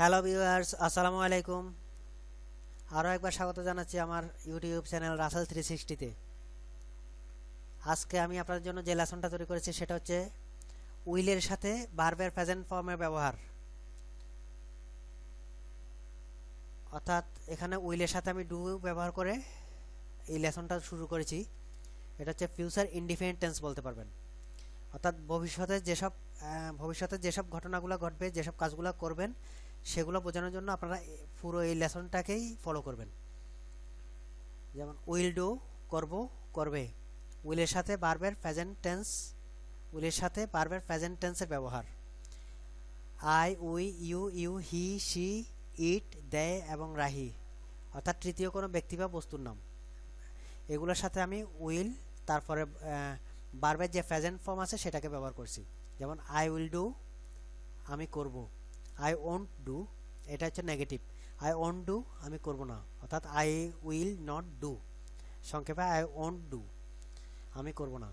Hello viewers, আসসালামু আলাইকুম। আরও একবার স্বাগত জানাচ্ছি আমার ইউটিউব চ্যানেল রাসেল থ্রি সিক্সটিতে আজকে আমি আপনাদের জন্য যে লেসনটা তৈরি করেছি সেটা হচ্ছে উইলের সাথে বারবের প্রেজেন্ট ফর্মের ব্যবহার। অর্থাৎ এখানে উইলের সাথে আমি ডু ব্যবহার করে এই লেসনটা শুরু করেছি। এটা হচ্ছে ফিউচার ইন্ডিপেন্ডেন্ট টেন্স বলতে পারবেন। অর্থাৎ ভবিষ্যতে যেসব ভবিষ্যতে যেসব ঘটনাগুলো ঘটবে, যেসব কাজগুলো করবেন সেগুলো বোঝানোর জন্য আপনারা পুরো এই লেসনটাকেই ফলো করবেন। যেমন উইল ডু করব, করবে। উইলের সাথে বারবার প্রেজেন্ট টেন্স উইলের সাথে বারবার প্রেজেন্ট টেন্সের ব্যবহার। I we you you he she it they এবং রাহি। অর্থাৎ তৃতীয় কোনো ব্যক্তি বা বস্তুর নাম। এগুলোর সাথে আমি উইল তারপরে বারবার যে প্রেজেন্ট ফর্ম আছে সেটাকে ব্যবহার করছি। যেমন আই উইল ডু আমি করব। আই ওন্ট ডু এটা হচ্ছে নেগেটিভ আই ওন্ট ডু আমি করব না। অর্থাৎ আই উইল নট ডু সংক্ষেপে আই ওন্ট ডু আমি করব না।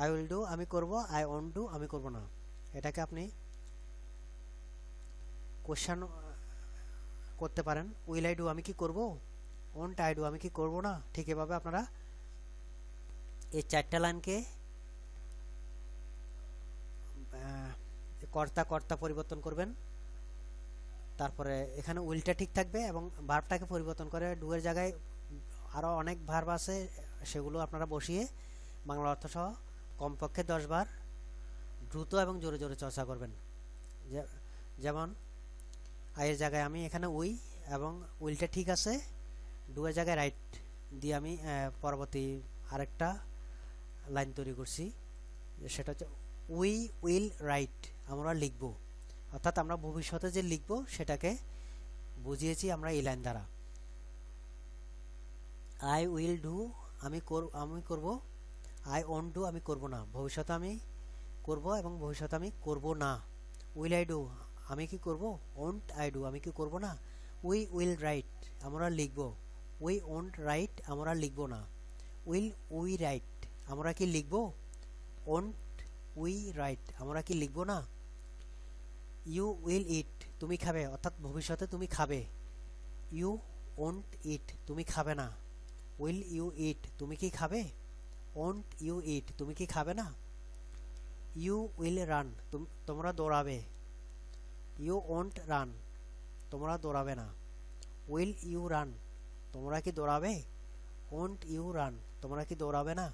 আই উইল ডু আমি করব আই ওন্ট ডু আমি করব না। এটাকে আপনি কোশ্চান করতে পারেন। উইল আই ডু আমি কি করব? ওন্ট আই ডু আমি কি করব না? ঠিক এভাবে আপনারা এই চারটা লাইনকে কর্তা কর্তা পরিবর্তন করবেন। তারপরে এখানে উইলটা ঠিক থাকবে এবং ভার্বটাকে পরিবর্তন করে ডুয়ের জায়গায় আরও অনেক ভার্ব আছে, সেগুলো আপনারা বসিয়ে বাংলা অর্থ সহ কমপক্ষে দশ বার দ্রুত এবং জোরে জোরে চর্চা করবেন। যেমন আয়ের জায়গায় আমি, এখানে উই এবং উইলটা ঠিক আছে ডুয়ের জায়গায় রাইট দিয়ে আমি পরবর্তী আরেকটা লাইন তৈরি করছি, সেটা হচ্ছে উই উইল রাইট, আমরা লিখব। অর্থাৎ আমরা ভবিষ্যতে যে লিখব, সেটাকে বুঝিয়েছি আমরা এই লাইন দ্বারা। আই উইল ডু আমি আমি করব। আই ওন্ট ডু আমি করব না। ভবিষ্যতে আমি করব এবং ভবিষ্যতে আমি করব না। উইল আই ডু আমি কি করব? ওন্ট আই ডু আমি কি করব না? উই উইল রাইট আমরা লিখব। উই ওন্ট রাইট আমরা লিখব না। উইল উই রাইট আমরা কি লিখব? ওন্ট উই রাইট আমরা কি লিখব না? ইউ উইল ইট তুমি খাবে। অর্থাৎ ভবিষ্যতে তুমি খাবে। ইউ ওন্ট ইট তুমি খাবে না। উইল ইউ ইট তুমি কি খাবে? ওন্ট ইউ ইট তুমি কি খাবে না? ইউ উইল রান তোমরা দৌড়াবে। ইউ ওন্ট রান তোমরা দৌড়াবে না। উইল ইউ রান তোমরা কি দৌড়াবে? ওন্ট ইউ রান তোমরা কি দৌড়াবে না?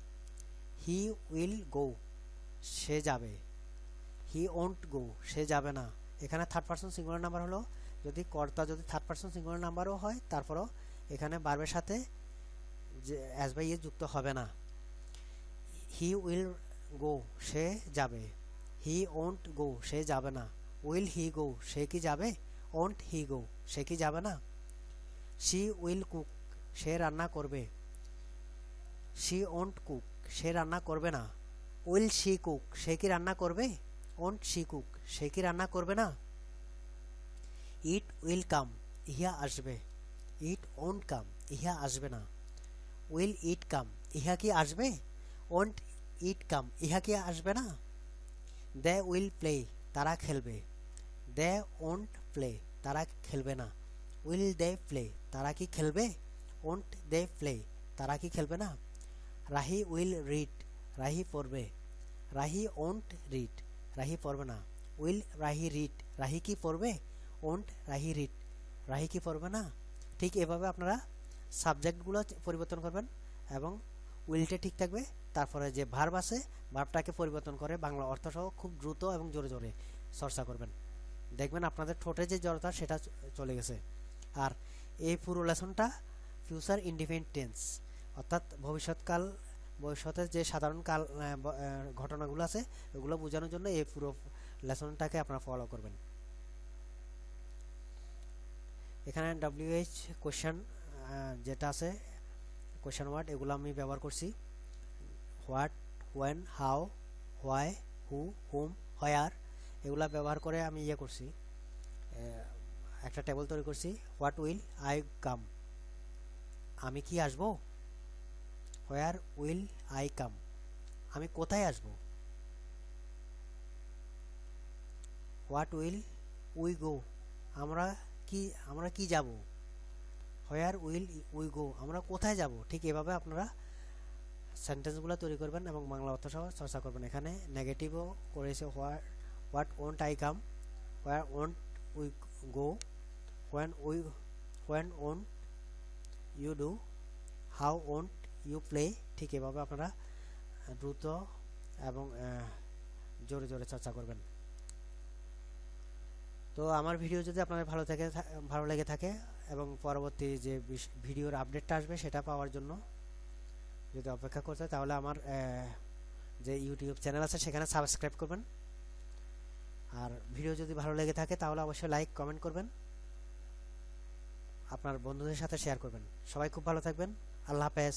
হি উইল গো সে যাবে। হি ওন্ট গো সে যাবে না। এখানে থার্ড পার্সন সিঙ্গুলার নাম্বার হলো, যদি কর্তা যদি থার্ড পার্সন সিঙ্গুলার নাম্বারও হয়, তারপরও এখানে বার্বের সাথে যে অ্যাজ বাই যুক্ত হবে না। হি উইল গো সে যাবে। হি ওন্ট গো সে যাবে না। উইল হি গো সে কি যাবে? ওন্ট হি গো সে কি যাবে না? শি উইল কুক সে রান্না করবে। শি ওন্ট কুক সে রান্না করবে না। উইল শি কুক সে কি রান্না করবে? Won't she cook? সে কি রান্না করবে না? ইট উইল কাম ইহা আসবে। ইট ওন্ট কাম ইহা আসবে না। উইল ইট কাম ইহা কি আসবে? ওন্ট ইট কাম ইহা কি আসবে না? দে উইল প্লে তারা খেলবে। দে ওন্ট প্লে তারা খেলবে না। উইল দে প্লে তারা কি খেলবে? ওন্ট দে প্লে তারা কি খেলবে না? রাহি উইল রিড রাহি পড়বে। রাহি ওন্ট রিড রাহি পড়বে না। Will Rahi read. রাহি কি পড়বে? Won't Rahi read. রাহি কি পড়বে না? ঠিক এভাবে আপনারা সাবজেক্টগুলো পরিবর্তন করবেন এবং উইলটা ঠিক থাকবে। তারপরে যে ভার্ব আছে ভার্বটাকে পরিবর্তন করে বাংলা অর্থ সহ খুব দ্রুত এবং জোরে জোরে চর্চা করবেন। দেখবেন আপনাদের ঠোঁটে যে জড়তা, সেটা চলে গেছে। আর এই পুরো লেসনটা ফিউচার ইন্ডিপেন্ডেন্স অর্থাৎ ভবিষ্যৎকাল ভবিষ্যতের যে সাধারণ কাল ঘটনাগুলো আছে, ওগুলো বোঝানোর জন্য এই পুরো লেসনটাকে আপনারা ফলো করবেন। এখানে ডাব্লিউএইচ কোশ্চেন যেটা আছে কোশ্চেন ওয়ার্ড এগুলো আমি ব্যবহার করছি। What when how why who hmm where এগুলো ব্যবহার করে আমি ইয়ে করছি। একটা টেবিল তৈরি করছি। হোয়াট উইল আই কাম আমি কি আসব? হোয়ার উইল আই কাম আমি কোথায় আসব? হোয়াট উইল উই গো আমরা কি আমরা কি যাব? হোয়ার উইল উই গো আমরা কোথায় যাব? ঠিক এভাবে আপনারা সেন্টেন্সগুলো তৈরি করবেন এবং বাংলা অর্থ সহ চর্চা করবেন। এখানে নেগেটিভও করেছে where what won't I come where won't we go when we when won't you do how won't you ঠিক এভাবে আপনারা দ্রুত এবং জোরে জোরে চর্চা করবেন। তো আমার ভিডিও যদি আপনাদের ভালো থাকে ভালো লেগে থাকে এবং পরবর্তী যে ভিডিওর আপডেটটা আসবে সেটা পাওয়ার জন্য যদি অপেক্ষা করতে তাহলে আমার যে ইউটিউব চ্যানেল আছে সেখানে সাবস্ক্রাইব করবেন। আর ভিডিও যদি ভালো লেগে থাকে, তাহলে অবশ্যই লাইক, কমেন্ট করবেন। আপনার বন্ধুদের সাথে শেয়ার করবেন। সবাই খুব ভালো থাকবেন। আল্লাহ হাফেজ।